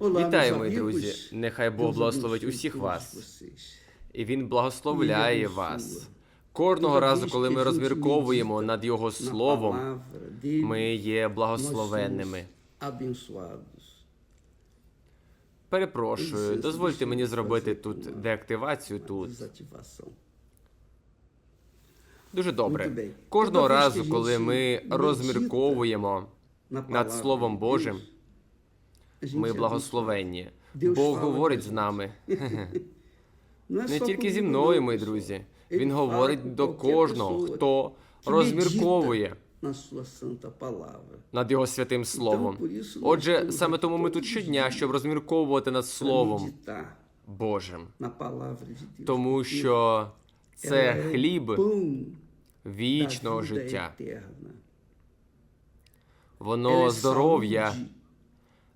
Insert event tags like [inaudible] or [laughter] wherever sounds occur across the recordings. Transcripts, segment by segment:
Вітаю, мої друзі! Нехай Бог благословить усіх вас, і Він благословляє вас. Кожного разу, коли ми розмірковуємо над Його словом, ми є благословенними. Перепрошую, дозвольте мені зробити тут деактивацію тут. Дуже добре. Кожного разу, коли ми розмірковуємо над Словом Божим, ми благословенні. Бог говорить з нами. [laughs] Не тільки зі мною, мої друзі. Він говорить до кожного, хто розмірковує над його святим словом. Отже, саме тому ми тут щодня, щоб розмірковувати над Словом Божим, тому що це хліб вічного життя. Воно здоров'я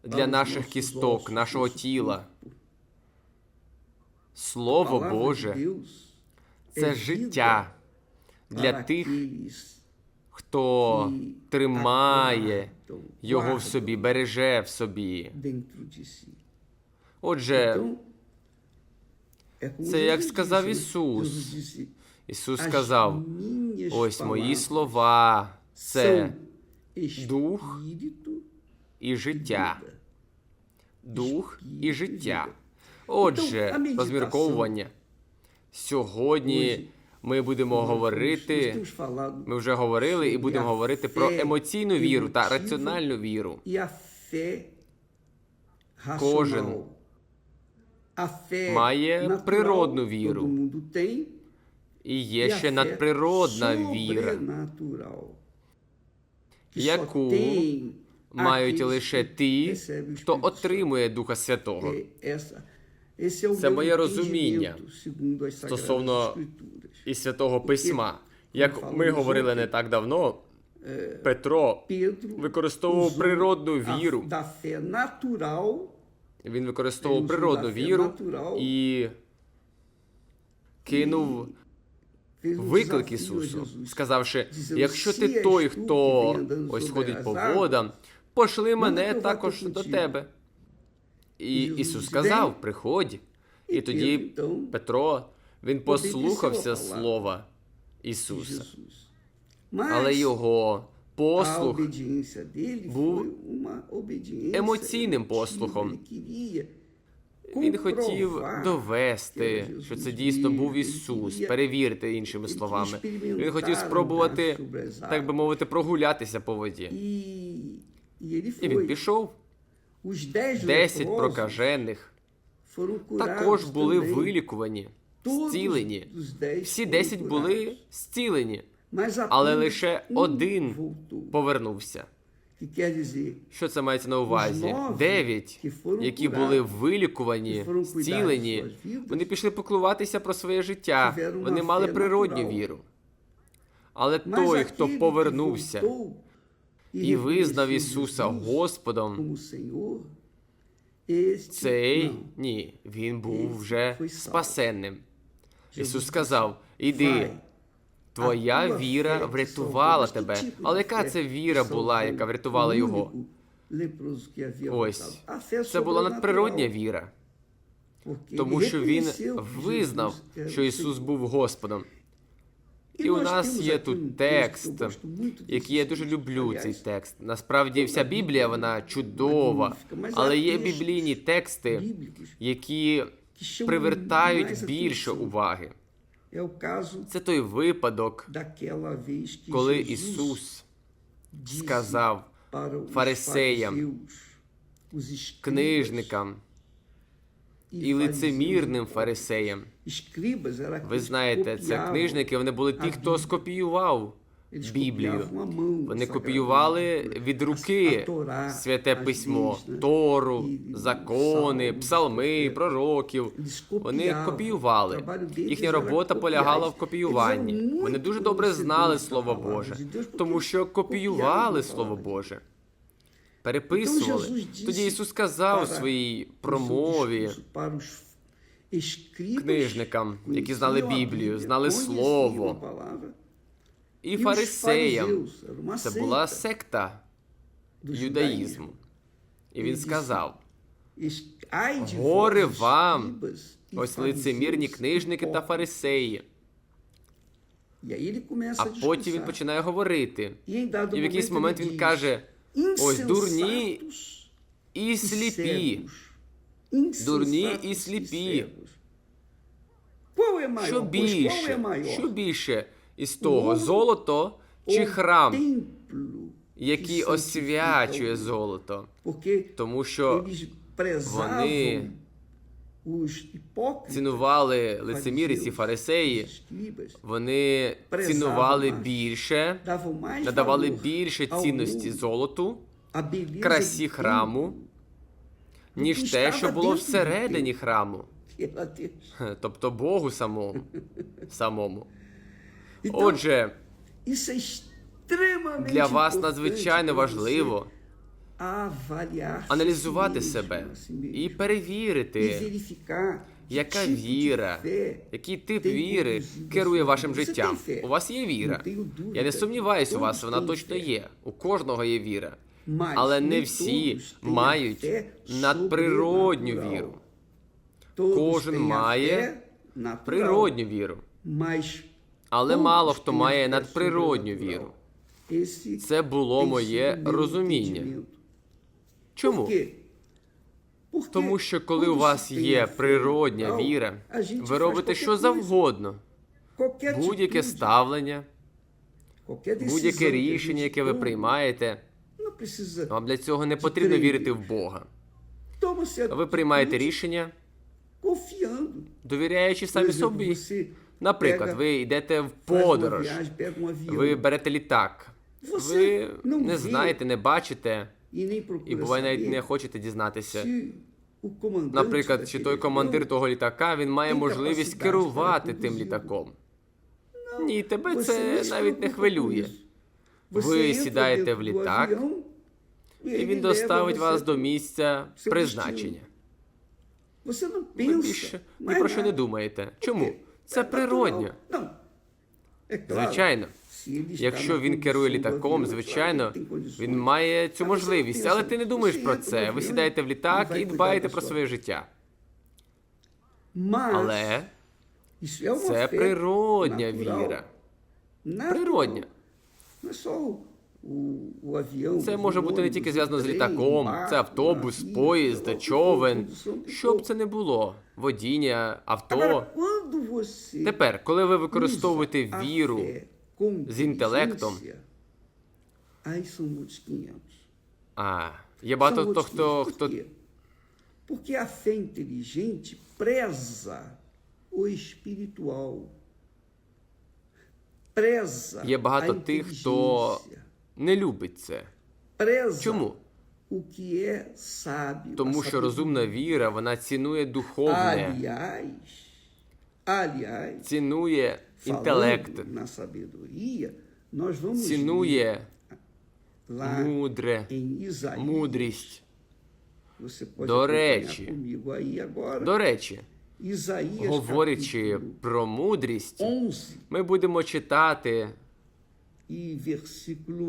для наших кісток, нашого тіла. Слово Боже це життя для тих, хто тримає його в собі, береже в собі. Отже, це як сказав Ісус. Ісус сказав: ось мої слова це дух і життя. Дух і життя. Отже, розмірковування. Сьогодні ми будемо говорити. Ми вже говорили і будемо говорити про емоційну віру та раціональну віру. Кожен має природну віру. І є ще надприродна віра, яку мають лише ті, хто отримує Духа Святого. Це моє розуміння стосовно І Святого Письма. Як ми говорили не так давно, Петро використовував природну віру. Він використовував природну віру і кинув виклик Ісусу, сказавши: якщо ти той, хто ось ходить по водам, пошли мене також до тебе. І Ісус сказав: приходь. І тоді Петро він послухався слова Ісуса, але його послух був емоційним послухом. Він хотів довести, що це дійсно був Ісус, перевірити іншими словами. Він хотів спробувати, так би мовити, прогулятися по воді. І він пішов. Десять прокажених також були вилікувані, зцілені. Всі десять були зцілені, але лише один повернувся. Що це мається на увазі? Дев'ять, які були вилікувані, зцілені, вони пішли поклуватися про своє життя. Вони мали природню віру. Але той, хто повернувся і визнав Ісуса Господом, цей ні, він був вже спасенним. Ісус сказав: Іди, твоя віра врятувала тебе. Але яка це віра була, яка врятувала його? Ось це була надприродня віра, тому що він визнав, що Ісус був Господом. І у нас є тут текст, який я дуже люблю цей текст. Насправді, вся Біблія вона чудова, але є біблійні тексти, які привертають більше уваги. Це той випадок, коли Ісус сказав фарисеям, книжникам і лицемірним фарисеям. Ви знаєте, це книжники, вони були ті, хто скопіював Біблію. Вони копіювали від руки святе письмо, Тору, закони, псалми, пророків. Вони копіювали. Їхня робота полягала в копіюванні. Вони дуже добре знали Слово Боже, тому що копіювали Слово Боже. Переписували. Тоді Ісус сказав у своїй промові книжникам, які знали Біблію, знали Слово, і фарисеям. Це була секта юдаїзму. І він сказав: Горе вам, ось лицемірні книжники та фарисеї. А потім він починає говорити. І в якийсь момент він каже: ось дурні і сліпі. Дурні і сліпі. cegos." Qual é maior? Що більше? Що більше із того, золото чи храм, який освячує золото? Тому що вони цінували лицеміриці, фарисеї, вони цінували більше, надавали більше цінності золоту, красі храму, ніж те, що було всередині храму, тобто Богу самому. самому. Отже, для вас надзвичайно важливо аналізувати себе і перевірити, яка віра, який тип віри керує вашим життям. У вас є віра. Tenho dúvida. Я не сумніваюся, у вас вона точно є. У кожного є віра. Але не всі мають надприродню віру. Кожен має Природню віру. Але мало хто має надприродню віру. Це було моє розуміння. Чому? Тому що коли у вас є природня віра, ви робите що завгодно. Будь-яке ставлення, будь-яке рішення, яке ви приймаєте, вам для цього не потрібно вірити в Бога. Ви приймаєте рішення, довіряючи самі собі. Наприклад, ви йдете в подорож, ви берете літак, ви не знаєте, не бачите, і буває навіть не хочете дізнатися. Наприклад, чи той командир того літака він має можливість керувати тим літаком. Ні, тебе це навіть не хвилює. Ви сідаєте в літак, І він доставить вас до місця призначення. Ви більше ні про що не думаєте. Чому? Це природньо. Não. É claro, Звичайно. Якщо він керує літаком, звичайно, він має цю можливість, але ти не думаєш про це. Ви сідаєте в літак і дбаєте про своє життя. Але це природня віра. Природня. Це може бути не тільки зв'язано з літаком, це автобус, поїзд, човен. Що б це не було, водіння, авто. Тепер, коли ви використовуєте віру з інтелектом, inteligência, aí são muitos 500. а є багато хто, хто, 500. хто? Porque a fé inteligente preza o espiritual. Preza Є багато тих, хто. Не любить це. Чому? Тому що розумна віра, вона цінує духовне, цінує інтелект, цінує мудре, мудрість. Aí agora. До речі, говорячи про мудрість, 11 ми будемо читати e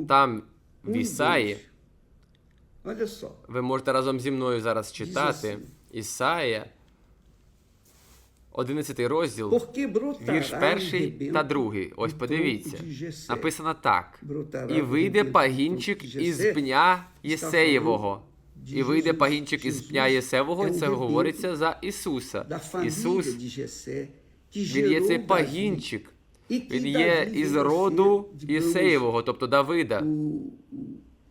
там в Ісаї. 2. Olha só. Ви можете разом зі мною зараз читати Ісая, 11 розділ, вірш перший та другий. Ось подивіться. Написано так. І вийде пагінчик із пня Єсеєвого. І вийде пагінчик із пня Єсевого, і це говориться за Ісуса. Ісус, він є цей пагінчик. Він є із роду Єсеєвого, тобто Давида.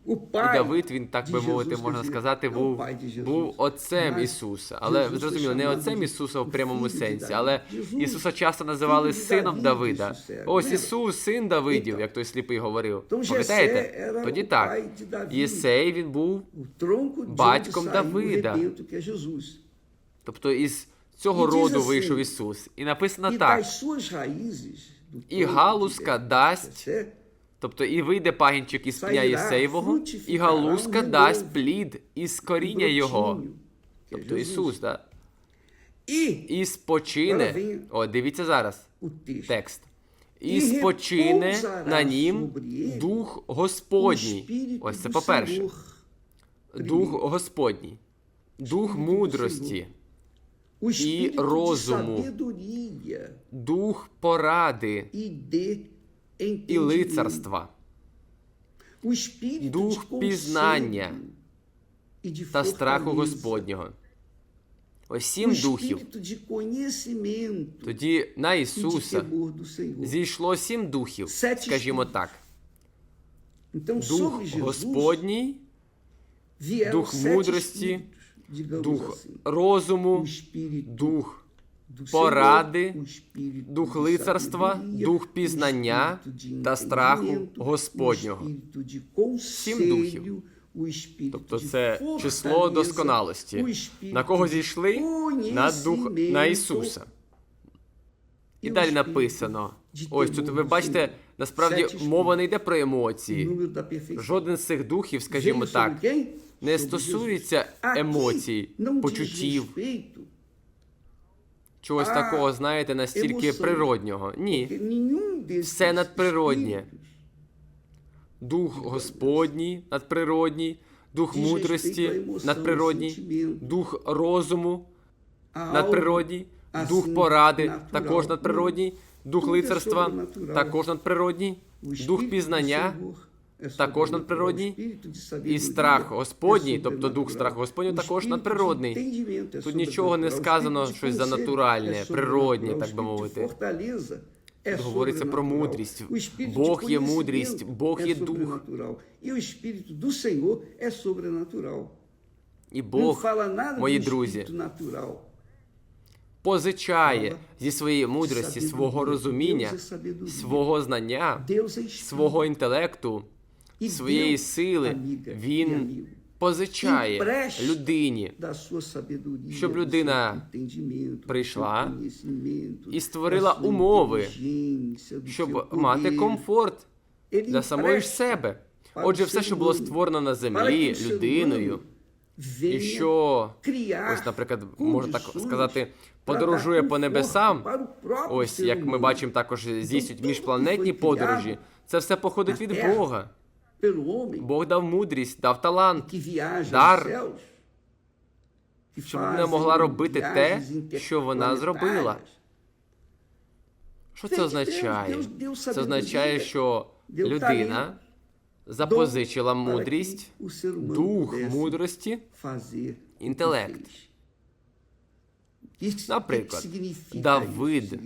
І Давид, він, так би мовити, можна сказати, був, був отцем Ісуса. Але ви зрозуміли, не отцем Ісуса в прямому сенсі, але Ісуса часто називали сином Давида. Ось Ісус, син Давидів, як той сліпий говорив. Пам'ятаєте? Тоді так. Єсей він був, Батьком Давида. тобто із цього роду вийшов Ісус. І написано так. І галузка дасть Тобто і вийде пагінчик із пня Єсеєвого, і галузка дасть плід із коріння його. Тобто. Ісус, да? E І спочине. О, дивіться зараз. Текст. І І спочине на нім дух Господній. Ось це по-перше. Дух Господній. дух мудрості, rozumu. sabedoria дух поради і лицарства, дух пізнання та страху. Господнього. Ось сім духів. Тоді на Ісуса зійшло сім духів, скажімо так. Дух Господній, дух мудрості, дух розуму, дух поради, дух лицарства, дух пізнання та страху Господнього. Сім духів. Тобто це число досконалості. На кого зійшли? На дух на Ісуса. І далі написано. Ось тут ви бачите, насправді мова не йде про емоції. Жоден з цих духів, скажімо так? Не стосується емоцій, почуттів, чогось такого, знаєте, настільки природнього. Ні. Все надприроднє. Дух Господній надприродній, дух мудрості надприродній, дух розуму надприродній, дух поради також надприродній, дух лицарства також надприродній, дух пізнання також надприродній, і страх Господній, тобто дух страху Господнього також надприродний. Тут нічого не сказано, щось conselho занатуральне, природнє, так би мовити. Тут говориться про мудрість. Бог є мудрість, Бог є дух. І Бог, мої друзі, позичає зі своєї мудрості, свого розуміння, свого знання, свого інтелекту, своєї сили. Він позичає людині Щоб людина прийшла і створила умови, щоб мати комфорт для самої ж себе. Отже, все, що було створено на землі людиною, і що ось, наприклад, можна так сказати, подорожує по небесам. Ось як ми бачимо, також здійснюють міжпланетні подорожі. Це все походить від. Бога. Pelo homem Бог дав мудрість, дав талант, que Дар, щоб людина могла робити те, що вона зробила. Що Це означає? Це означає, що людина запозичила мудрість, дух мудрості, інтелект. Наприклад, Давид.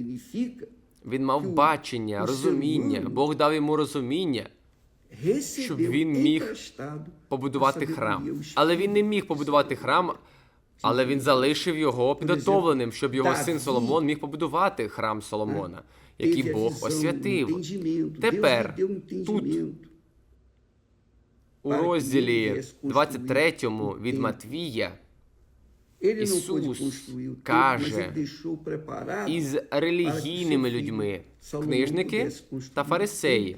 Він мав бачення, розуміння. Бог дав йому розуміння щоб він міг побудувати храм. Але він не міг побудувати храм, але він залишив його підготовленим, щоб його син Соломон міг побудувати храм Соломона, який Бог освятив. Тепер, тут. У розділі 23 від Матвія Ісус каже із релігійними людьми, книжники та фарисеї,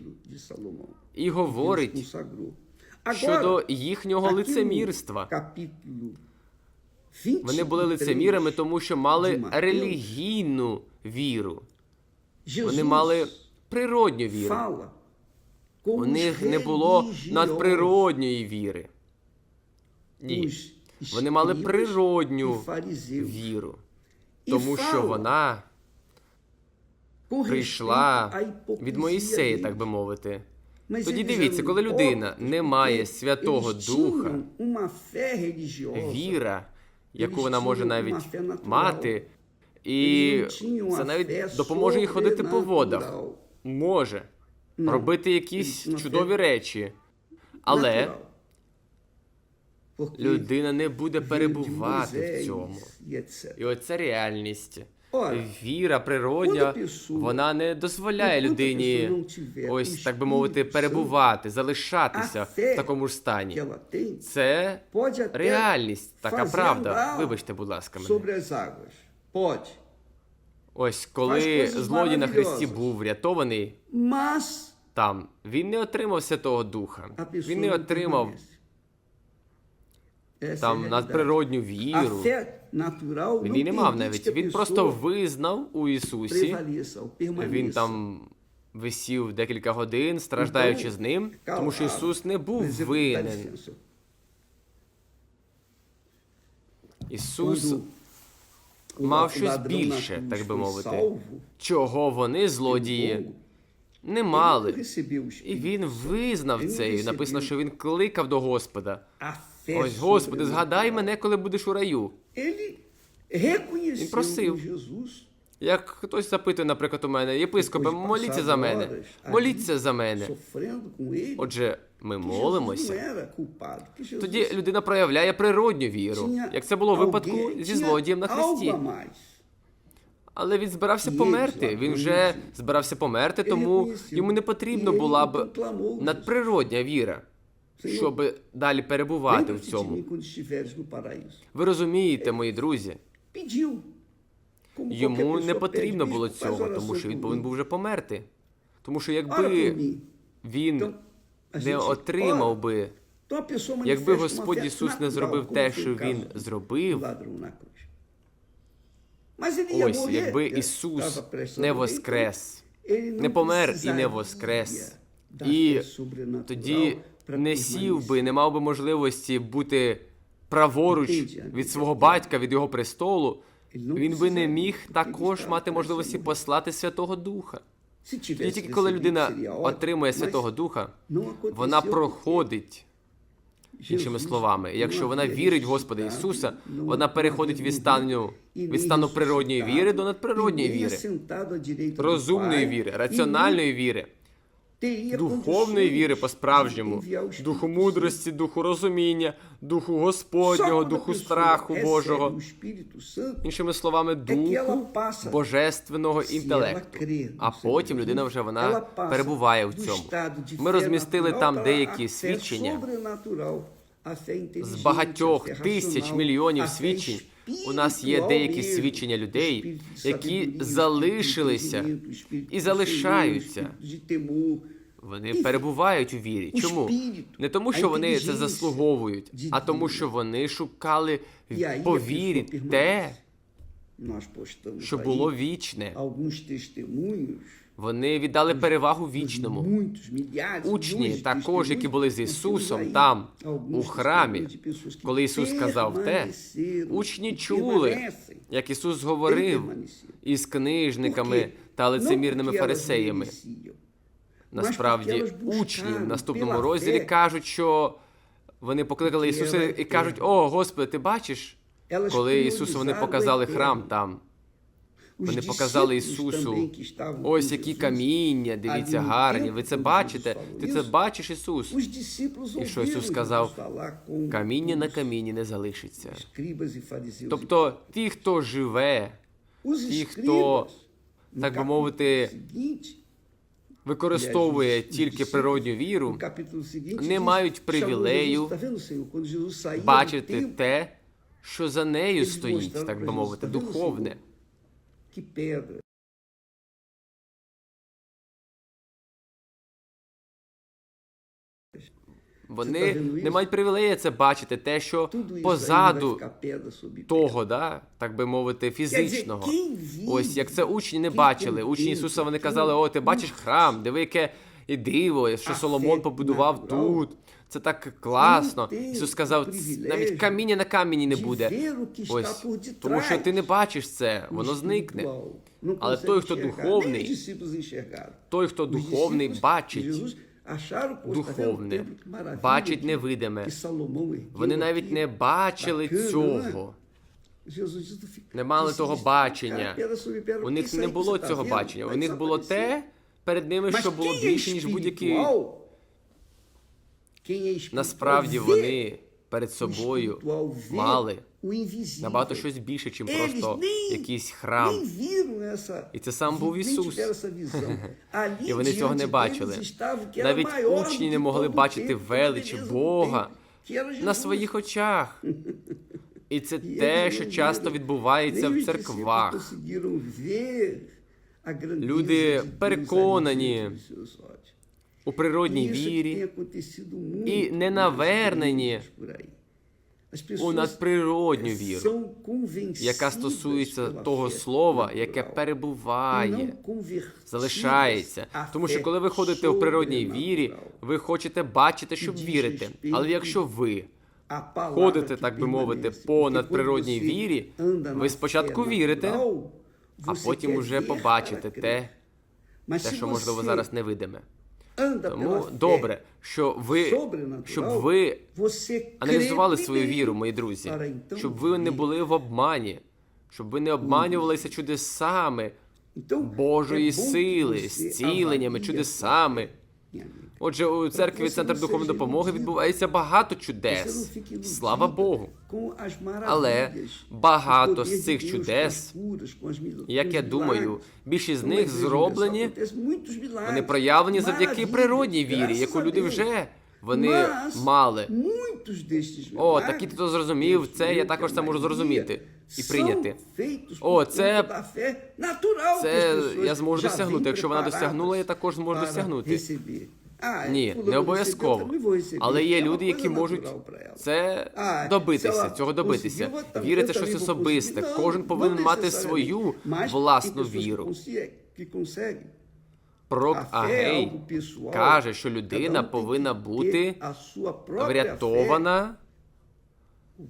і говорить щодо їхнього лицемірства. Вони були лицемірами, тому що мали релігійну віру. Вони мали природню віру. У них не було надприродньої віри. Ні. Вони мали природню віру. Тому що вона прийшла від Моїсея, так би мовити. Тоді дивіться, коли людина не має Святого Духа, віра, яку вона може навіть мати, і це навіть допоможе їй ходити по водах. Може Ну, робити якісь чудові речі. Але людина не буде перебувати в цьому. І оце реальність. Віра природня, вона не дозволяє людині ось так би мовити, перебувати, залишатися в такому ж стані. Це реальність, така правда. Вибачте, будь ласка, мене. Ось коли злодій на Христі був врятований, там він не отримав Святого Духа. Він не отримав permanece. Essa é a там надприродню віру. Він її не мав навіть. Він просто визнав у Ісусі. Він там висів декілька годин, страждаючи з ним, тому що Ісус не був винен. Ісус мав щось більше, так би мовити, чого вони, злодії, не мали. І він визнав це, і написано, що він кликав до Господа. Ось, Господи, згадай мене, коли будеш у раю. Він просив. Як хтось запитує, наприклад, у мене, єпископе, моліться за мене. Моліться за мене. Отже, ми молимося. Тоді людина проявляє природню віру, як це було в випадку зі злодієм на хресті. Але він збирався померти. Він вже збирався померти, тому йому не він була б надприродня віра, щоб далі перебувати в цьому. Ви розумієте, мої друзі, йому не потрібно було "Bispo, faz цього, тому що він повинен mim." був вже померти. Тому що якби він не отримав би, якби Господь Ісус не зробив те, що Він зробив, ось якби Ісус не воскрес, не помер і не воскрес, і тоді не сів би, не мав би можливості бути праворуч від свого батька, від його престолу, він би не міг також мати можливості послати Святого Духа. Тоді тільки коли людина отримує Святого Духа, вона проходить. Іншими словами, якщо вона вірить в Господа Ісуса, вона переходить від стану, від стану природньої віри до надприродньої віри, розумної віри, раціональної віри, духовної віри по-справжньому, духу мудрості, духу розуміння, духу Господнього, духу страху Божого, іншими словами, духу божественного інтелекту. А потім людина вже вона перебуває в цьому. Ми розмістили там деякі свідчення. з багатьох тисяч мільйонів свідчень. У нас є деякі свідчення людей, які залишилися і залишаються. Вони перебувають у вірі. Чому? Не тому, що вони це заслуговують, а тому, що вони шукали по вірі те, що було вічне. Вони віддали перевагу вічному. Учні, також, які були з Ісусом там, у храмі, коли Ісус сказав те, учні чули, як Ісус говорив із книжниками та лицемірними фарисеями. Насправді, учні в наступному розділі кажуть, що вони покликали Ісуса і кажуть: О, Господи, ти бачиш, коли Ісусу вони показали храм там. Вони показали Ісусу. Ось які каміння, дивіться, гарні. Ви це бачите? Ти це бачиш, Ісус? І що Ісус сказав? Каміння на камінні не залишиться. Тобто ті, хто живе, ті, хто, так би мовити, використовує тільки природню віру, не мають привілею бачити те, що за нею стоїть, так би мовити, духовне. Que pedra. Вони не мають привілею це бачити, те, що позаду того, да, так би мовити, фізичного. Ось як це учні не бачили. Учні Ісуса вони казали: О, ти бачиш храм, диви, яке і диво, що Соломон побудував тут. Це так класно. Ну, Ісус сказав, навіть каміння на камені не буде. Ось тому, що ти не бачиш це, воно зникне. Але той, хто духовний. Той, хто духовний, бачить духовне, бачить невидиме. Вони навіть не бачили цього. Jesus disse, "Tu fica- Не мали того бачення. У них не було цього бачення. У них було те перед ними, що було більше, ніж будь-які. espiritual, quem é espiritual Насправді вони перед собою мали набагато щось більше, Eles просто якийсь храм. І це сам був Ісус. І вони цього не бачили. Навіть учні не могли бачити величі Бога на своїх очах. І це E те, що часто відбувається в церквах. Люди переконані у природній вірі і не навернені у надприродню віру, яка стосується того слова, яке перебуває, залишається. Тому що коли ви ходите у природній вірі, ви хочете бачити, щоб вірити. Але якщо ви ходите, так би мовити, по надприродній вірі, ви спочатку вірите, а потім уже побачите те, те, що можливо зараз невидиме. Тому добре, що ви щоб ви аналізували свою віру, мої друзі, щоб ви не були в обмані, щоб ви не обманювалися чудесами Então, Божої сили, зціленнями, чудесами. Отже, у церкві Центр духовної допомоги відбувається багато чудес. Слава Богу. Але багато з цих чудес, як я думаю, більшість з них зроблені, вони проявлені завдяки природній вірі, яку люди вже вони мали. О, так? і ти зрозумів, це я також це можу зрозуміти і прийняти. О, це, це я зможу досягнути. Якщо вона досягнула, я також зможу досягнути. Ні, не обов'язково. Але є люди, які можуть це добитися, цього добитися. Віра це щось особисте. Кожен повинен мати свою власну віру. Пророк Агей каже, що людина повинна бути врятована.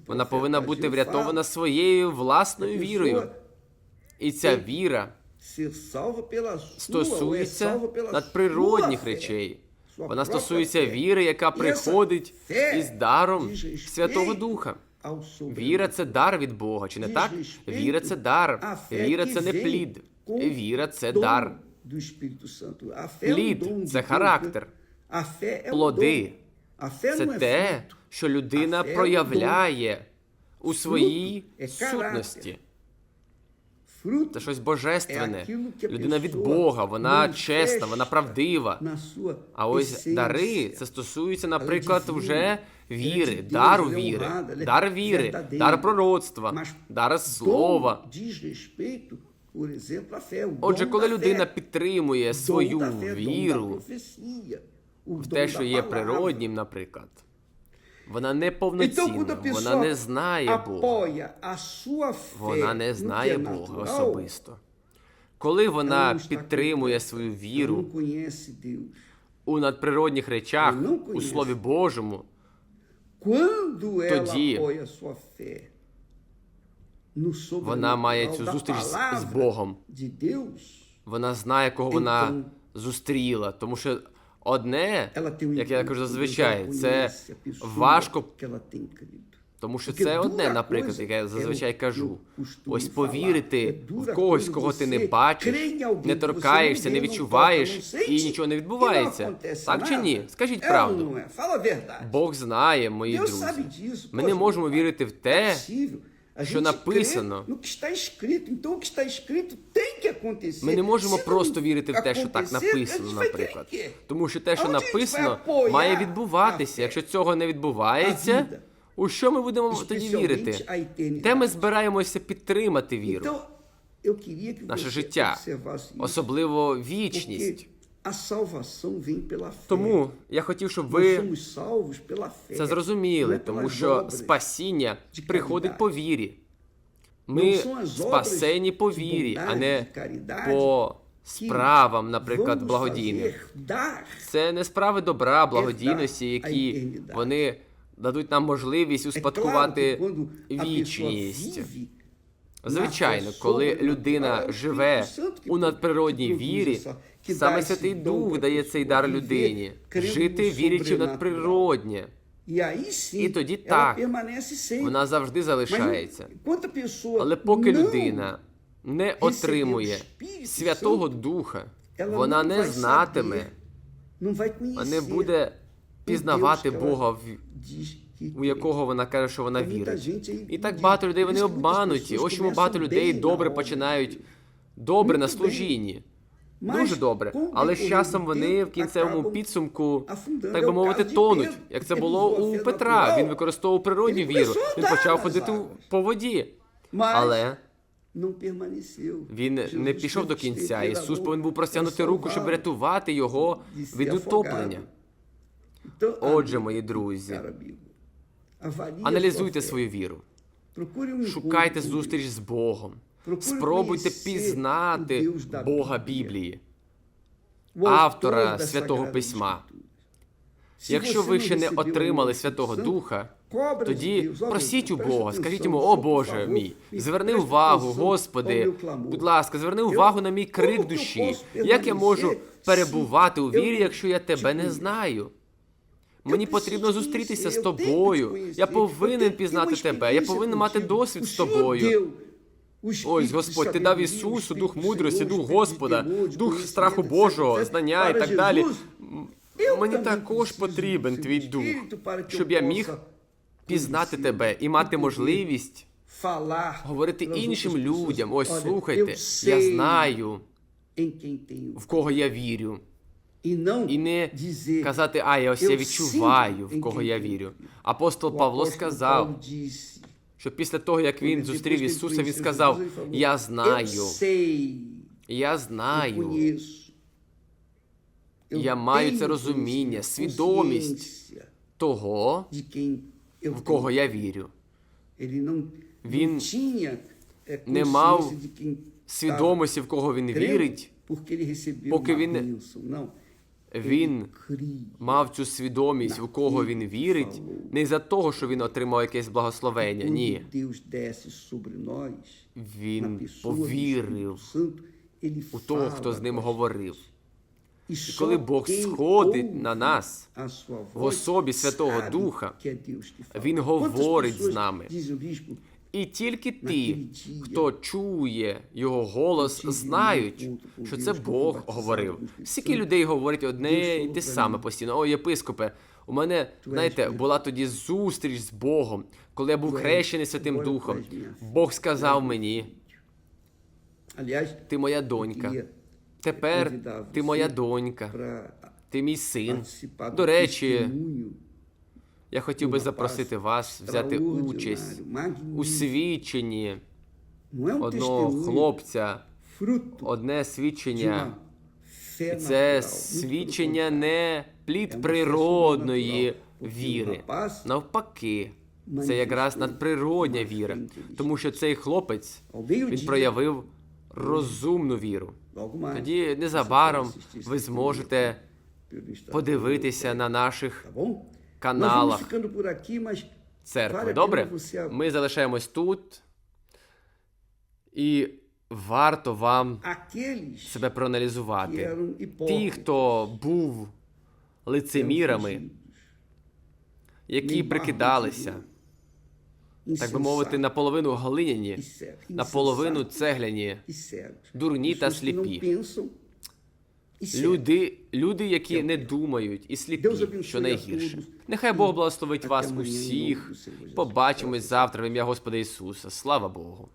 Вона повинна бути врятована своєю власною вірою. І ця віра стосується надприродних речей. Вона стосується віри, яка приходить із даром Святого Духа. Віра це дар від Бога, чи не так? Віра це дар. Віра це не плід. Віра це дар. Плід це характер. Плоди це те, що людина проявляє у своїй сутності. Це щось божественне. Людина від Бога, вона чесна, вона правдива. А ось дари це стосується, наприклад, вже віри, дару віри, дар віри, дар пророцтва, дар слова. Отже, коли людина підтримує свою віру в те, що є природнім, наприклад, вона не повноцінна, вона не знає Бога. Вона не знає Бога особисто. Коли вона підтримує свою віру у надприродних речах, у Слові Божому, тоді вона має цю зустріч з, з Богом. Вона знає, кого вона зустріла, тому що одне, як я кажу зазвичай, це важко, тому що це одне, наприклад, як я зазвичай кажу. Ось повірити в когось, кого ти не бачиш, не торкаєшся, не відчуваєш і нічого не відбувається. Так чи ні? Скажіть правду. Бог знає, мої друзі. Ми не можемо вірити в те, що написано. Ми не можемо просто вірити в те, що так написано, наприклад. Тому що те, що написано, має відбуватися. Якщо цього не відбувається, у що ми будемо тоді вірити? Де ми збираємося підтримати віру? Наше життя, особливо вічність. Тому я хотів, щоб ви це зрозуміли, тому що спасіння приходить по вірі. Ми спасені по вірі, а не по справам, наприклад, благодійним. Це не справи добра, благодійності, які вони дадуть нам можливість успадкувати вічність. Звичайно, коли людина живе у надприродній вірі, саме Святий Дух дає цей дар людині жити вірячи в надприроднє. І тоді так, вона завжди залишається. Але поки людина не отримує Святого Духа, вона не знатиме, а не буде пізнавати Бога, у якого вона каже, що вона вірить. І так багато людей вони обмануті. Ось чому багато людей добре починають добре на служінні. Дуже добре, але з часом вони в кінцевому підсумку, так би мовити, тонуть. Як це було у Петра. Він використовував природню віру. Він почав ходити по воді. Але він не пішов до кінця. Ісус повинен був простягнути руку, щоб врятувати його від утоплення. Отже, мої друзі, аналізуйте свою віру. Шукайте зустріч з Богом. Спробуйте пізнати Бога Біблії, автора святого письма. Якщо ви ще не отримали Святого Духа, тоді просіть у Бога, скажіть йому, о Боже мій, зверни увагу, Господи, будь ласка, зверни увагу на мій крик душі. Як я можу перебувати у вірі, якщо я тебе не знаю? Мені потрібно зустрітися з тобою. Я повинен пізнати тебе. Я повинен мати досвід з тобою. Ось, Господь, ти дав Ісусу дух мудрості, дух Господа, дух страху Божого, знання і так далі. Мені також потрібен твій дух, щоб я міг пізнати тебе і e мати можливість говорити іншим людям. Ось слухайте, я знаю, в кого я вірю. І не казати, а я ось я «Eu відчуваю, в кого я вірю. Апостол Павло сказав, що після того, як він зустрів Ісуса, він сказав: Я знаю, я знаю, Я маю це розуміння, свідомість того, в кого я вірю. Він не мав Свідомості, в кого він вірить, Поки він- він мав цю свідомість, в кого він вірить, не за того, що він отримав якесь благословення. Ні. Він повірив у того, хто з ним говорив. І коли Бог сходить на нас в особі Святого Духа, Він говорить з нами. І тільки ті, хто чує його голос, знають, що це Бог говорив. Скільки людей говорять одне і те саме постійно. О, єпископе, у мене, знаєте, була тоді зустріч з Богом, коли я був хрещений Святим Духом. Бог сказав мені, ти моя донька. Тепер ти моя донька, ти мій син. До речі, я хотів би запросити вас взяти участь у свідченні одного хлопця, одне свідчення. Це свідчення не плід природної віри. Навпаки, це якраз надприродня віра, тому що цей хлопець він проявив розумну віру. Тоді незабаром ви зможете подивитися на наших каналах церкви. Добре? Ми залишаємось тут. І варто вам себе проаналізувати. Ті, хто був лицемірами, які прикидалися, так би мовити, наполовину глиняні, наполовину цегляні, дурні та сліпі. Люди, люди, які не думають і сліпі, що найгірше. Нехай Бог благословить вас усіх. Побачимось завтра в ім'я Господа Ісуса. Слава Богу.